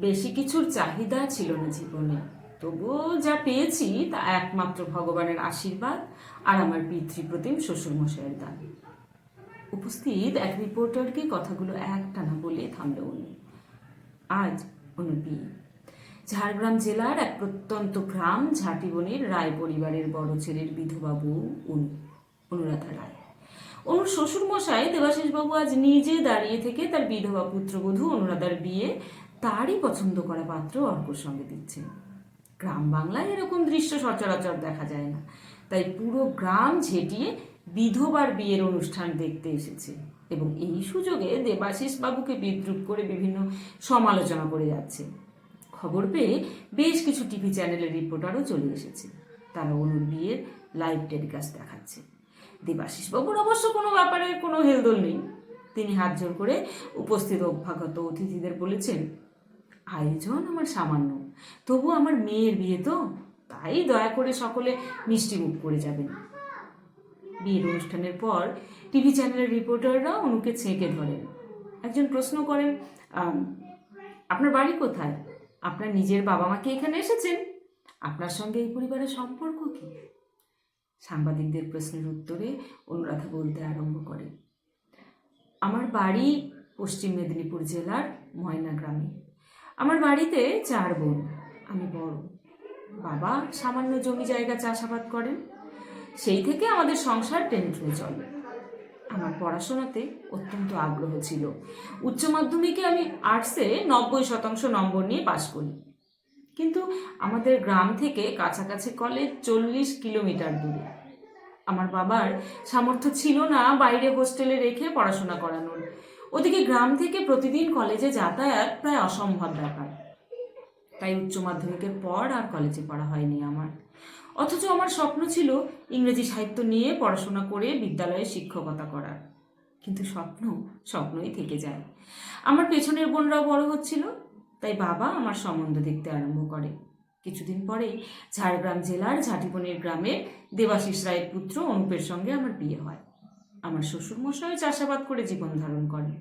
বেশি কিছুর চাহিদা ছিল না জীবনে। তবুও যা পেয়েছি তা একমাত্র ভগবানের আশীর্বাদ আর আমার পিতৃপ্রতিম শ্বশুরমশাইয়ের দান। উপস্থিত এক রিপোর্টারকে কথাগুলো একটানা বলে থামল উনি। আজ অনুর বিয়ে ঝাড়গ্রাম জেলার এক প্রত্যন্ত গ্রাম ঝাঁটিবনির রায় পরিবারের বড় ছেলের বিধবা বউ অনু অনুরাধা রায়। অনুর শ্বশুরমশাই দেবাশিসবাবু আজ নিজে দাঁড়িয়ে থেকে তার বিধবা পুত্রবধূ অনুরাধার বিয়ে তারই পছন্দ করা পাত্র অর্কর সঙ্গে দিচ্ছে গ্রাম বাংলায় এরকম দৃশ্য সচরাচর দেখা যায় না। তাই পুরো গ্রাম ঝেঁটিয়ে বিধবার বিয়ের অনুষ্ঠান দেখতে এসেছে এবং এই সুযোগে দেবাশিস বাবুকে বিদ্রুপ করে বিভিন্ন সমালোচনা করে যাচ্ছে। খবর পেয়ে বেশ কিছু টিভি চ্যানেলের রিপোর্টারও চলে এসেছে। তারা অনুর বিয়ের লাইভ টেলিকাস্ট দেখাচ্ছে। দেবাশিস বাবুর। অবশ্য কোনো ব্যাপারে কোনো হেলদোল নেই। তিনি হাত জোর করে উপস্থিত অভ্যাগত অতিথিদের বলেছেন, আয়োজন আমার সামান্য। তবু আমার মেয়ের বিয়ে তো। তাই দয়া করে সকলে মিষ্টি মুখ করে যাবেন। বিয়ের অনুষ্ঠানের পর টিভি চ্যানেলের রিপোর্টাররা অনুকে ছেঁকে ধরেন। একজন প্রশ্ন করেন আপনার বাড়ি কোথায়? আপনার নিজের বাবা মাকে এখানে এসেছেন? আপনার সঙ্গে এই পরিবারের সম্পর্ক কি? সাংবাদিকদের প্রশ্নের উত্তরে অনুরাধা বলতে আরম্ভ করে। আমার বাড়ি পশ্চিম মেদিনীপুর জেলার ময়না গ্রামে। আমার বাড়িতে চার বোন, আমি বড়। বাবা সামান্য জমি জায়গা চাষাবাদ করেন, সেই থেকে আমাদের সংসার টেনে চলে। আমার পড়াশোনাতে অত্যন্ত আগ্রহ ছিল। উচ্চ মাধ্যমিকে আমি আর্টসে নব্বই শতাংশ নম্বর নিয়ে পাশ করি। কিন্তু আমাদের গ্রাম থেকে কাছাকাছি কলেজ চল্লিশ কিলোমিটার দূরে। আমার বাবার সামর্থ্য ছিল না বাইরে হোস্টেলে রেখে পড়াশোনা করানোর। ওদিকে গ্রাম থেকে প্রতিদিন কলেজে যাতায়াত প্রায় অসম্ভব ব্যাপার। তাই উচ্চ মাধ্যমিকের পর আর কলেজে পড়া হয়নি আমার। অথচ আমার স্বপ্ন ছিল ইংরেজি সাহিত্য নিয়ে পড়াশোনা করে বিদ্যালয়ে শিক্ষকতা করার। কিন্তু স্বপ্ন স্বপ্নই থেকে যায়। আমার পেছনের বোনরাও বড় হচ্ছিল, তাই বাবা আমার সম্বন্ধ দেখতে আরম্ভ করে। কিছুদিন পরেই ঝাড়গ্রাম জেলার ঝাঁটিবনির গ্রামে দেবাশিস রায়ের পুত্র অনুপের সঙ্গে আমার বিয়ে হয়। আমার শ্বশুরমশাই চাষাবাদ করে জীবন ধারণ করেন।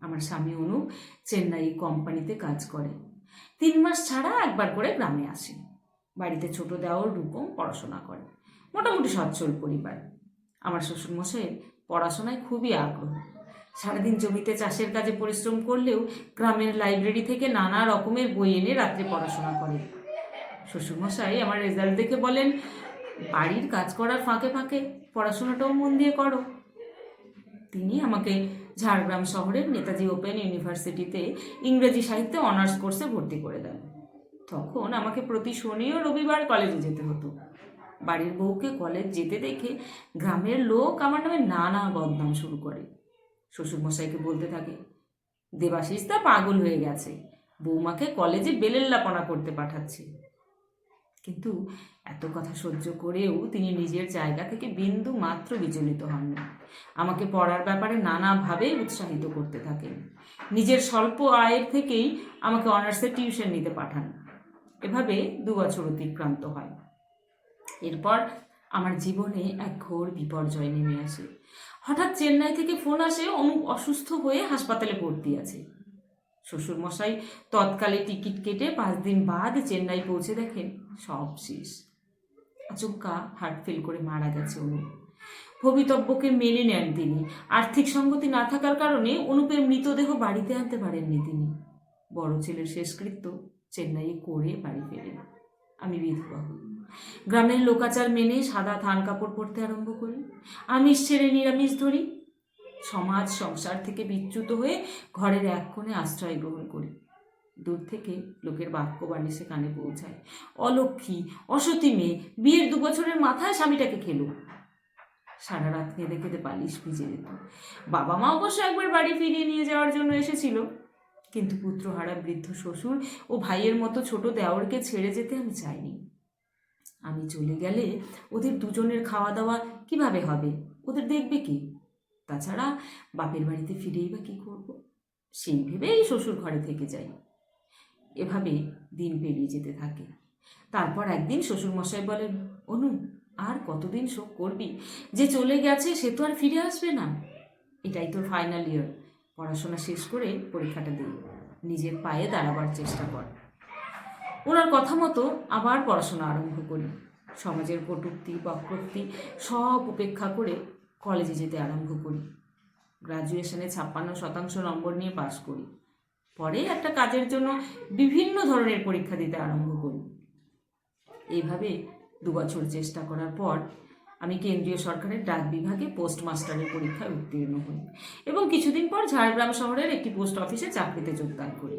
আমার স্বামী অনুপ চেন্নাই কোম্পানিতে কাজ করে তিন মাস ছাড়া একবার করে গ্রামে আসে বাড়িতে ছোট দেওয়ার রূপম পড়াশোনা করে মোটামুটি সচ্ছল পরিবার। আমার শ্বশুরমশাইয়ের পড়াশোনায় খুবই আগ্রহ। সারাদিন জমিতে চাষের কাজে পরিশ্রম করলেও গ্রামের লাইব্রেরি থেকে নানা রকমের বই এনে রাত্রে পড়াশোনা করে শ্বশুরমশাই আমার রেজাল্ট দেখে বলেন, বাড়ির কাজ করার ফাঁকে ফাঁকে পড়াশোনাটাও মন দিয়ে করো। তিনি আমাকে ঝাড়গ্রাম শহরের নেতাজি ওপেন ইউনিভার্সিটিতে ইংরেজি সাহিত্যে অনার্স কোর্সে ভর্তি করে দেন। তখন আমাকে প্রতি শনি ও রবিবার কলেজে যেতে হতো। বাড়ির বউকে কলেজ যেতে দেখে গ্রামের লোক আমার নামে নানা বদনাম শুরু করে। শ্বশুরমশাইকে বলতে থাকে, দেবাশিস তা পাগল হয়ে গেছে। বৌমাকে কলেজে বেলেল্লাপনা করতে পাঠাচ্ছে। কিন্তু এত কথা সহ্য করেও তিনি নিজের জায়গা থেকে বিন্দু মাত্র বিচলিত হন না। আমাকে পড়ার ব্যাপারে নানাভাবে উৎসাহিত করতে থাকেন। নিজের স্বল্প আয়ের থেকেই আমাকে অনার্সে টিউশন নিতে পাঠান। এভাবে দু বছর অতিক্রান্ত হয়। এরপর আমার জীবনে এক ঘোর বিপর্যয় নেমে আসে। হঠাৎ চেন্নাই থেকে ফোন আসে, অমুক অসুস্থ হয়ে হাসপাতালে ভর্তি আছে। শ্বশুরমশাই তৎকালে টিকিট কেটে পাঁচ দিন বাদ চেন্নাই পৌঁছে দেখেন। সব শেষ। আচমকা হার্ট ফেল করে মারা গেছে অনুপ ভবিতব্যকে মেনে নেন তিনি। আর্থিক সঙ্গতি না থাকার কারণে অনুপের মৃতদেহ বাড়িতে আনতে পারেননি তিনি। বড় ছেলের শেষকৃত্য চেন্নাইয়ে করে বাড়ি ফেরেন। আমি বিধবা। হই গ্রামের লোকাচার মেনে সাদা থান কাপড় পরতে আরম্ভ করি। আমিষ ছেড়ে নিরামিষ ধরি। সমাজ, সংসার থেকে বিচ্যুত হয়ে ঘরের এক কোণে আশ্রয় গ্রহণ করি। দূর থেকে লোকের বাক্যবাণী সে কানে পৌঁছায়। অলক্ষী অসতী মেয়ে, বিয়ের দু বছরের মাথায় স্বামীটাকে খেলো। সারা রাত কেঁদে কেঁদে পালিশ ভিজে যেত। বাবা মা অবশ্য একবার বাড়ি ফিরিয়ে নিয়ে যাওয়ার জন্য এসেছিল। কিন্তু পুত্রহারা, বৃদ্ধ শ্বশুর ও ভাইয়ের মতো ছোট দেওরকে ছেড়ে যেতে আমি চাইনি। আমি চলে গেলে ওদের দুজনের খাওয়া দাওয়া কীভাবে হবে? ওদের দেখবে কি? তাছাড়া বাপের বাড়িতে ফিরেই বা কী করব? সেই ভেবেই শ্বশুর ঘরে থেকে যাই। এভাবে দিন পেরিয়ে যেতে থাকে। তারপর একদিন শ্বশুরমশাই বলেন, অনু, আর কতদিন শোক করবি? যে চলে গেছে সে তো আর ফিরে আসবে না। এটাই তোর ফাইনাল ইয়ার পড়াশোনা শেষ করে পরীক্ষাটা দিই নিজের পায়ে দাঁড়াবার চেষ্টা কর। ওনার কথা মতো আবার পড়াশোনা আরম্ভ করি। সমাজের কটূক্তি, বক্রোক্তি সব উপেক্ষা করে কলেজে যেতে আরম্ভ করি। গ্রাজুয়েশনে ছাপ্পান্ন শতাংশ নম্বর নিয়ে পাশ করি। পরে একটা কাজের জন্য বিভিন্ন ধরনের পরীক্ষা দিতে আরম্ভ করি। এইভাবে দু বছর চেষ্টা করার পর আমি কেন্দ্রীয় সরকারের ডাক বিভাগে পোস্ট মাস্টারের পরীক্ষায় উত্তীর্ণ হই এবং কিছুদিন পর ঝাড়গ্রাম শহরের একটি পোস্ট অফিসে চাকরিতে যোগদান করি।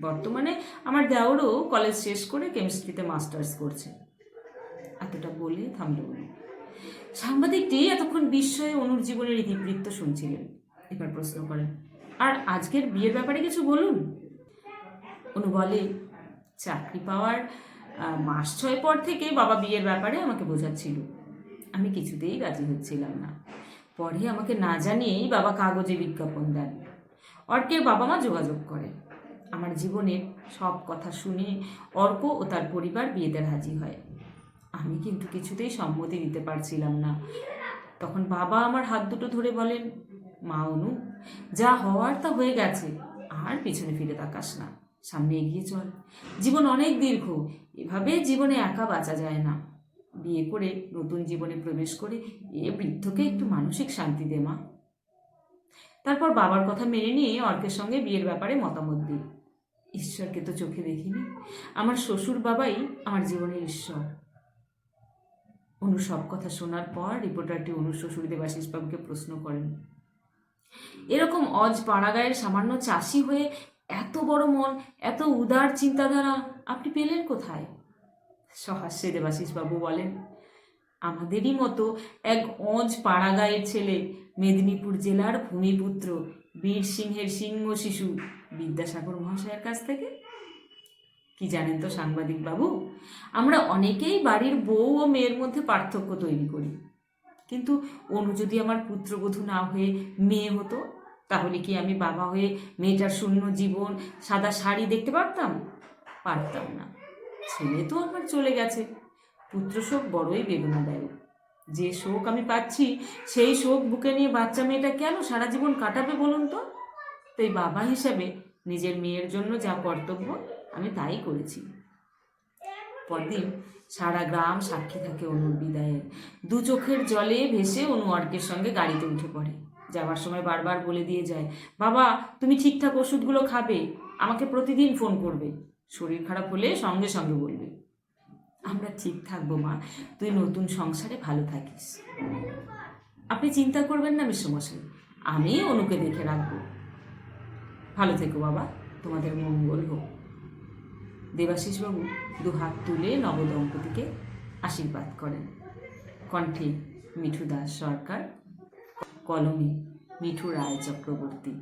বর্তমানে আমার দেওরও কলেজ শেষ করে কেমিস্ট্রিতে মাস্টার্স করছে। এতটা বলে থামল সাংবাদিকটি এতক্ষণ বিস্ময়ে অনুর জীবনের ইতিবৃত্ত শুনছিলেন, এবার প্রশ্ন করেন, আর আজকের বিয়ের ব্যাপারে কিছু বলুন? অনু বলে, চাকরি পাওয়ার মাস ছয় পর থেকে বাবা বিয়ের ব্যাপারে আমাকে বোঝাচ্ছিল। আমি কিছুতেই রাজি হচ্ছিলাম না। পরে আমাকে না জানিয়েই বাবা কাগজে বিজ্ঞাপন দেন। অর্কের বাবা মা যোগাযোগ করে। আমার জীবনের সব কথা শুনে অর্ক ও তার পরিবার বিয়েতে রাজি হয়। আমি কিন্তু কিছুতেই সম্মতি দিতে পারছিলাম না। তখন বাবা আমার হাত দুটো ধরে বলেন, মা অনু, যা হওয়ার তা হয়ে গেছে, আর পিছনে ফিরে তাকাস না। সামনে এগিয়ে চল। জীবন অনেক দীর্ঘ, এভাবে জীবনে একা বাঁচা যায় না। বিয়ে করে নতুন জীবনে প্রবেশ করে এ বৃদ্ধকে একটু মানসিক শান্তি দে মা। তারপর বাবার কথা মেনে নিয়ে অর্কের সঙ্গে বিয়ের ব্যাপারে মতামত দিই। ঈশ্বরকে তো চোখে দেখিনি। আমার শ্বশুর বাবাই আমার জীবনের ঈশ্বর। অনু সব কথা শোনার পর রিপোর্টারটি অনুর শ্বশুর দেবাশিস বাবুকে প্রশ্ন করেন, এরকম অজ পাড়াগায়ের সামান্য চাষি হয়ে এত বড় মন, এত উদার চিন্তাধারা আপনি পেলেন কোথায়? সহাস্যে দেবাশিস বাবু বলেন, আমাদেরই মতো এক অজ পাড়াগাঁয়ের ছেলে, মেদিনীপুর জেলার ভূমিপুত্র বীর সিংহের সিংহ শিশু, বিদ্যাসাগর মহাশয়ের কাছ থেকে কি জানেন তো সাংবাদিক বাবু? আমরা অনেকেই বাড়ির বউ ও মেয়ের মধ্যে পার্থক্য তৈরি করি। কিন্তু অনু যদি আমার পুত্রবধূ না হয়ে মেয়ে হতো, তাহলে কি আমি বাবা হয়ে মেয়েটার শূন্য জীবন, সাদা শাড়ি দেখতে পারতাম? পারতাম না। ছেলে তো আমার চলে গেছে। পুত্র শোক বড়ই বেদনাদায়ক। যে শোক আমি পাচ্ছি, সেই শোক বুকে নিয়ে বাচ্চা মেয়েটা কেন সারা জীবন কাটাবে বলুন তো? তাই বাবা হিসাবে নিজের মেয়ের জন্য যা কর্তব্য আমি তাই করেছি। পরদিন সারা গ্রাম সাক্ষী থাকে অনুর বিদায়ের দু চোখের জলে ভেসে অনু অর্কের সঙ্গে গাড়িতে উঠে পড়ে। যাওয়ার সময় বারবার বলে দিয়ে যায় বাবা তুমি ঠিকঠাক ওষুধগুলো খাবে আমাকে প্রতিদিন ফোন করবে। শরীর খারাপ হলে সঙ্গে সঙ্গে বলবে। আমরা ঠিক থাকব মা। তুই নতুন সংসারে ভালো থাকিস। আপনি চিন্তা করবেন না মিশ্রমশাই আমি অনুকে দেখে রাখব। ভালো থেকো বাবা। তোমাদের মঙ্গল হোক। দেবাশিসবাবু দু হাত তুলে নবদম্পতিকে আশীর্বাদ করেন। কণ্ঠে মিঠু দাস সরকার, কলমে মিঠু রায় চক্রবর্তী